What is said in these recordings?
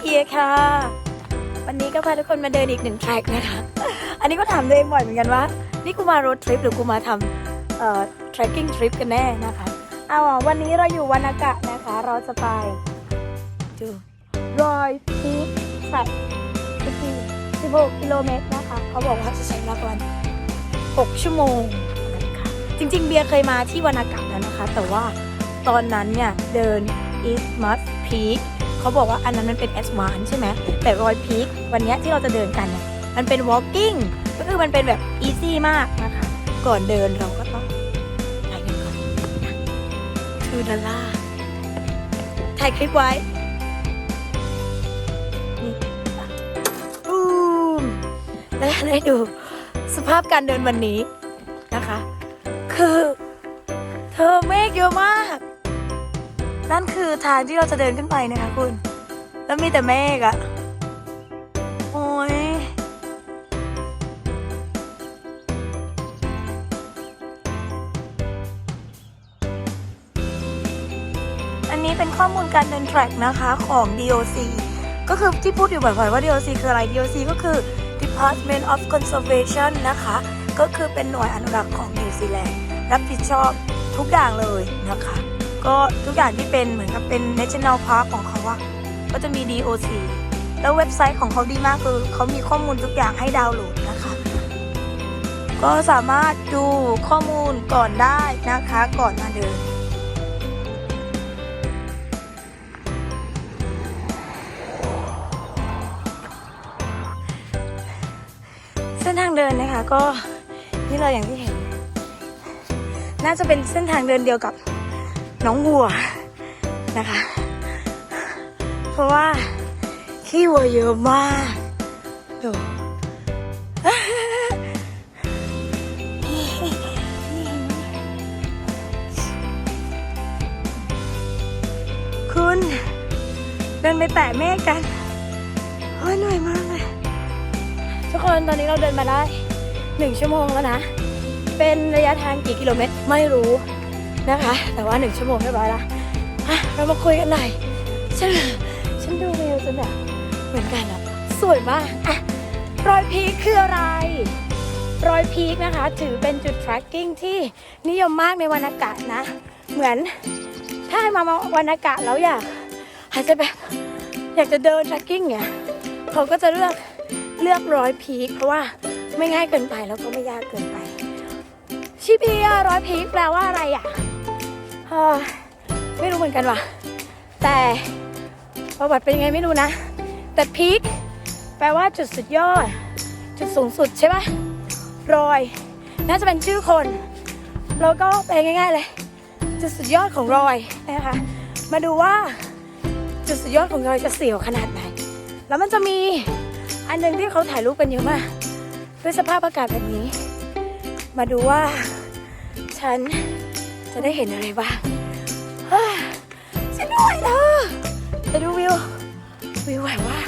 เฮียค่ะ วันนี้ก็พาทุกคนมาเดินอีกหนึ่งแทร็กนะคะ อันนี้ก็ถามตัวเองบ่อยเหมือนกันว่า นี่กูมารถทริปหรือกูมาทำเอ่อ trekking trip กันแน่นะคะเอาวันนี้เราอยู่วานากะนะคะ เราจะไปดูรอยพีคแทร็ก16กิโลเมตรนะคะ เขาบอกว่าจะใช้เวลาประมาณ6ชั่วโมงนะคะจริง ๆ เบียร์เคยมาที่วานากะแล้วนะคะ แต่ว่าตอนนั้นเนี่ย เดิน East Must Peak เขาบอกว่าอันนั้นมันเป็น Advance ใช่ไหมแต่รอยพีควันนี้ที่เราจะเดินกันเนี่ยมันเป็น walking ก็คือมันเป็นแบบ easy มากนะคะ ก่อนเดินเราก็ต้องถ่ายกันก่อนทูดอลลาร์ถ่ายคลิปไว้บูมแล้วได้ดูสภาพการเดินวันนี้นะคะ คือ เธอเมฆเยอะมาก นั่นคือทางที่เราจะเดินขึ้นไปนะคะคุณ แล้วมีแต่เมฆอะโอ้ยอันนี้เป็นข้อมูลการเดินแทร็กนะคะของ DOC ก็คือที่พูดอยู่บ่อยๆว่า DOC คืออะไร DOC ก็คือ Department of Conservation นะคะ ก็คือเป็นหน่วยอนุรักษ์ของนิวซีแลนด์รับผิดชอบทุกอย่างเลยนะคะ ก็ทุกอย่างที่เป็นเหมือนกับเป็น National Park ของเขาอะก็จะมี DOC แล้วเว็บไซต์ของเขาดีมากคือเขามีข้อมูลทุกอย่างให้ดาวน์โหลดนะคะ ก็สามารถดูข้อมูลก่อนได้นะคะก่อนมาเดินเส้นทางเดินนะคะก็นี่เลยอย่างที่เห็น น่าจะเป็นเส้นทางเดินเดียวกับ น้องวัวนะคะ เพราะว่าขี้วัวเยอะมากดูคุณเดินไปแตะเมฆกันโอ้ยเหนื่อยมากเลยทุกคนตอนนี้เราเดินมาได้หนึ่งชั่วโมงแล้วนะ เป็นระยะทางกี่กิโลเมตรไม่รู้ นะคะ แต่ว่าหนึ่งชั่วโมงเรียบร้อยละเรามาคุยกันหน่อยฉันฉันดูวิวจนแบบเหมือนกันอะสวยมากอะรอยพีคคืออะไร รอยพีคนะคะ ถือเป็นจุด tracking ที่นิยมมากในวันอากาศนะ เหมือนถ้ามาวันอากาศแล้วอยากอาจจะแบบอยากจะเดิน tracking เนี่ยเขาก็จะเลือกเลือกร้อยพีคเพราะว่าไม่ง่ายเกินไปแล้วก็ไม่ยากเกินไป ชิเบียร้อยพีคแปลว่าอะไรอะ ไม่รู้เหมือนกันว่ะ แต่ประวัติเป็นยังไงไม่รู้นะ แต่พีคแปลว่าจุดสุดยอด จุดสูงสุดใช่ปะรอย น่าจะเป็นชื่อคน แล้วก็แปลง่าย ๆ เลย จุดสุดยอดของรอยนะคะมาดูว่าจุดสุดยอดของรอยจะเสียวขนาดไหน แล้วมันจะมีอันหนึ่งที่เขาถ่ายรูปกันเยอะมากด้วยสภาพอากาศแบบนี้ มาดูว่าฉัน จะได้เห็นอะไรบ้างเฮ้ยฉันเหนื่อยเธอจะดูวิว วิวแบบว่า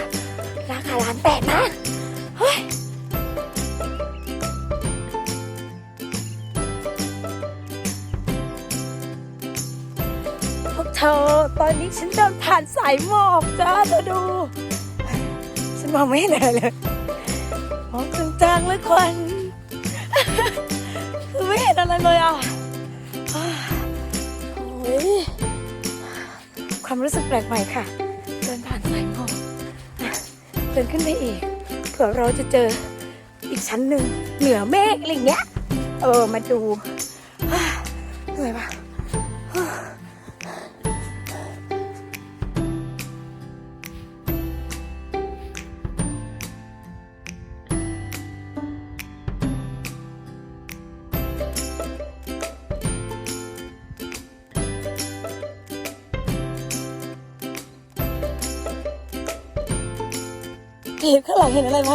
ราคาล้านแปดนะเฮ้ยพวกเธอตอนนี้ฉันเดินผ่านสายหมอกจ้าเธอดู ฉันมองไม่เห็นอะไรเลยมองจางๆเลยควันคือไม่เห็นอะไรเลยอะ โอ้ยความรู้สึกแปลกใหม่ค่ะ เดินผ่านสายหมอกเดินขึ้นไปอีกเผื่อเราจะเจออีกชั้นหนึ่งเหนือเมฆอะไรเงี้ย เออมาดูเหนื่อยปะ เห็นข้างหลังเห็นอะไรไหม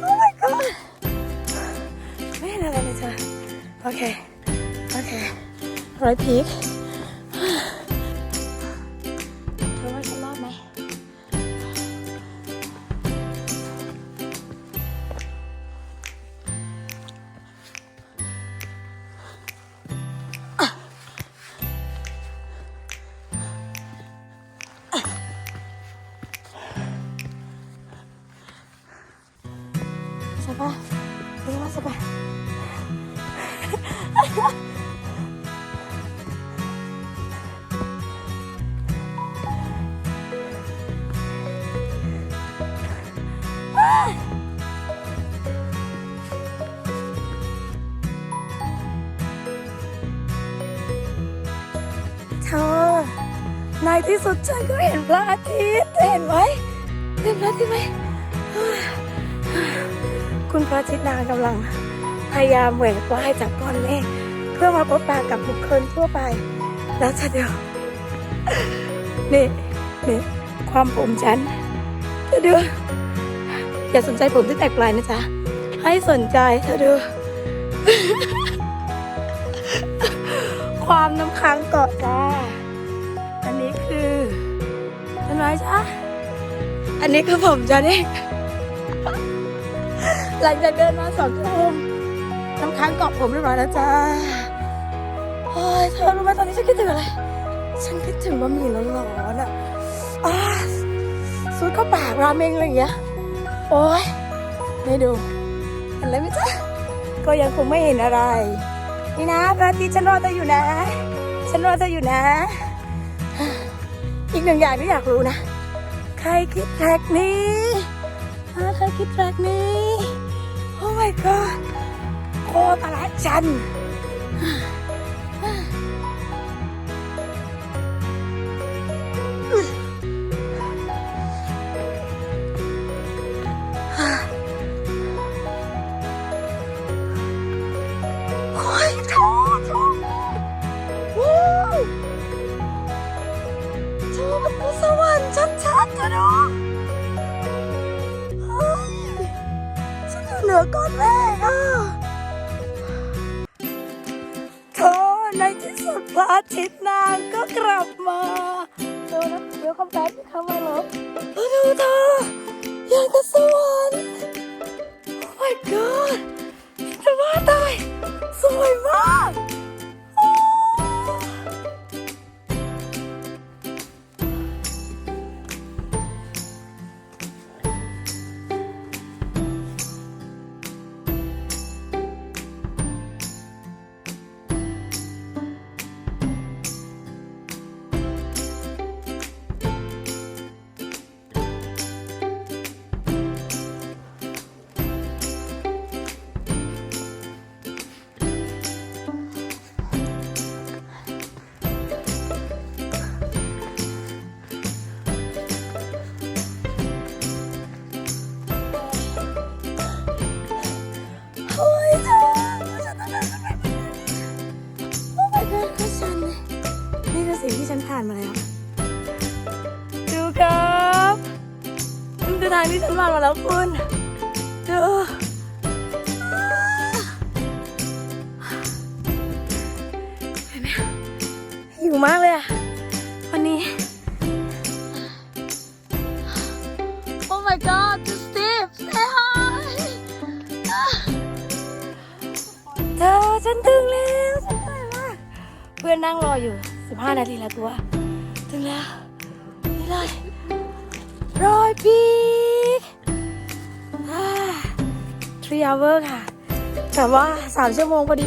โอ้ my god ไม่เห็นอะไรเลยจ้ะโอเค โอเครอยพีคเธอว่าฉันรอดไหม สบายเธอในที่สุดฉันก็เห็นพระอาทิตย์เห็นไหมเห็นพระอาทิตย์ไหม คุณพระอาทิตนางกำลังพยายามแหวกว่ายจากก้อนเมฆเพื่อมาพบปะกับบุคคลทั่วไปแล้วจะเดียวนี่นี่ความผมฉันจะเดืออย่าสนใจผมที่แตกปลายนะจ๊ะ ให้สนใจเธอดูความน้ำค้างเกาะจ้าอันนี้คือเป็นไรจ๊ะอันนี้คือผมจ้ะนี่ หลังจากเดินมาสองชั่วโมงน้ำค้างเกาะผมเรียบร้อยแล้วจ้าโอ้ยเธอรู้ไหมตอนนี้ฉันคิดถึงอะไร ฉันคิดถึงบะหมี่ร้อนๆอะอ่าซูดเข้าปากราเมงอะไรอย่างเงี้ย โอ้ยไม่ดูเห็นอะไรไหมจ๊ะก็ยังคงไม่เห็นอะไร นี่นะพระอาทิตย์ฉันรอเธออยู่นะ ฉันรอเธออยู่นะ อีกหนึ่งอย่างที่อยากรู้นะ ใครคิดแทร็กนี้ใครคิดแทร็กนี้ my god โคตรละจัน อก้อนเมฆอะเธอในที่สุดพระอาทิตย์นางก็กลับมาเธอนะเดี๋ยวคำแป๊บเข้ามาหรอเธอดูเธออย่างกับสวรรค์ Oh my god จะว่าตายสวยมาก คือสิ่งที่ฉันผ่านมาแล้ว ดูครับนี่คือทางที่ฉันผ่านมาแล้วคุณดูเห็นไหมหิวมากเลยอะวันนี้ Oh my god, to Steve, say hi. เธอฉันถึงแล้ว ฉันเหนื่อยมาก เพื่อนนั่งรออยู่ 15 นาทีแล้วตัว ถึงแล้ว นี่เลยรอยปีกอ่า3 hour ค่ะ แต่ว่า 3 ชั่วโมงพอดี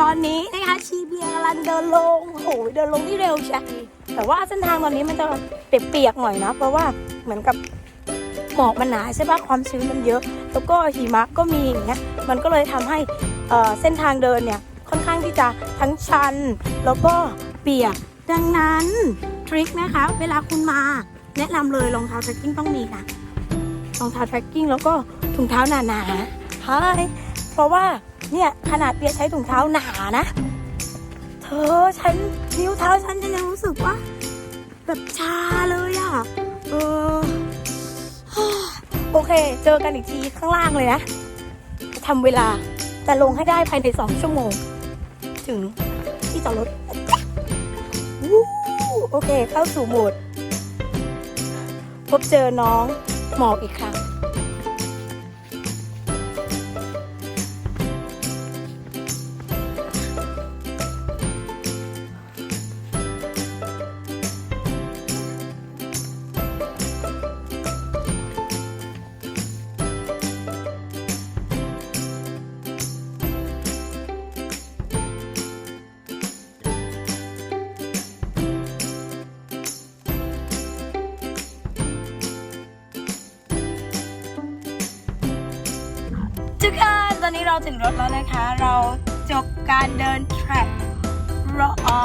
ตอนนี้นะคะชีเบียร์กำลังเดินลงโอ้โหเดินลงที่เร็วใช่แต่ว่าเส้นทางตอนนี้มันจะเปียกๆหน่อยนะ เพราะว่าเหมือนกับหมอกมันหนาใช่ปะความชื้นมันเยอะ แล้วก็หิมะก็มีอย่างเงี้ยมันก็เลยทำให้เส้นทางเดินเนี่ยค่อนข้างที่จะทั้งชัน แล้วก็เปียกดังนั้นทริคนะคะ เวลาคุณมาแนะนำเลยรองเท้าเทรคกิ้งต้องมีค่ะรองเท้าเทรคกิ้งแล้วก็ถุงเท้าหนาๆเพราะว่า เนี่ยขนาดเปียใช้ถุงเท้าหนานะ เธอฉันนิ้วเท้าฉันฉันยังรู้สึกว่าแบบชาเลยอะ่ะ เออ โอเค เจอกันอีกทีข้างล่างเลยนะทำเวลาแต่ลงให้ได้ภายในสองชั่วโมง ถึงที่จอดรถโอเค เข้าสู่โหมด พบเจอน้องหมอกอีกครั้ง เราถึงรถแล้วนะคะ เราจบการเดินแทร็กรออ่า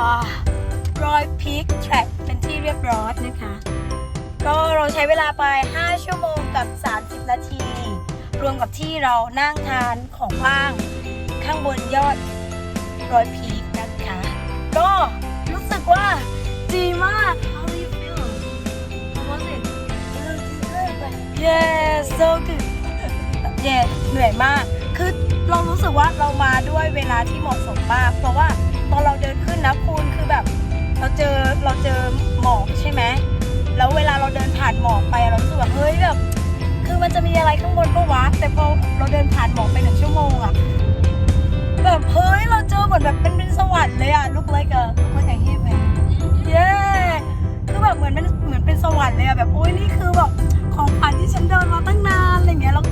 รอยพีคแทร็กเป็นที่เรียบร้อยนะคะ ก็เราใช้เวลาไป 5 ชั่วโมงกับ 30 นาที รวมกับที่เรานั่งทานของว่างข้างบนยอดรอยพีคนะคะ ก็รู้สึกว่าดีมาก How do you feel? How was it? Yes, so good. เย่เหนื่อยมาก คือเรารู้สึกว่าเรามาด้วยเวลาที่เหมาะสมมาก เพราะว่าตอนเราเดินขึ้นนะคุณคือแบบ เราเจอเราเจอหมอกใช่ไหมแล้วเวลาเราเดินผ่านหมอกไปเรารู้สึกว่าเฮ้ยแบบคือมันจะมีอะไรข้างบนก็วะแต่พอเราเดินผ่านหมอกไปหนึ่งชั่วโมงอะแบบเฮ้ยเราเจอเหมือนแบบเป็นเป็นสวรรค์เลยอะลูกเล็กอะก็อย่างที่เป็นเย้คือแบบเหมือนเป็นเหมือนเป็นสวรรค์เลยอะแบบโอ้ยนี่คือแบบของขวัญที่ฉันเดินมาตั้งนานอะไรเงี้ยแล้ว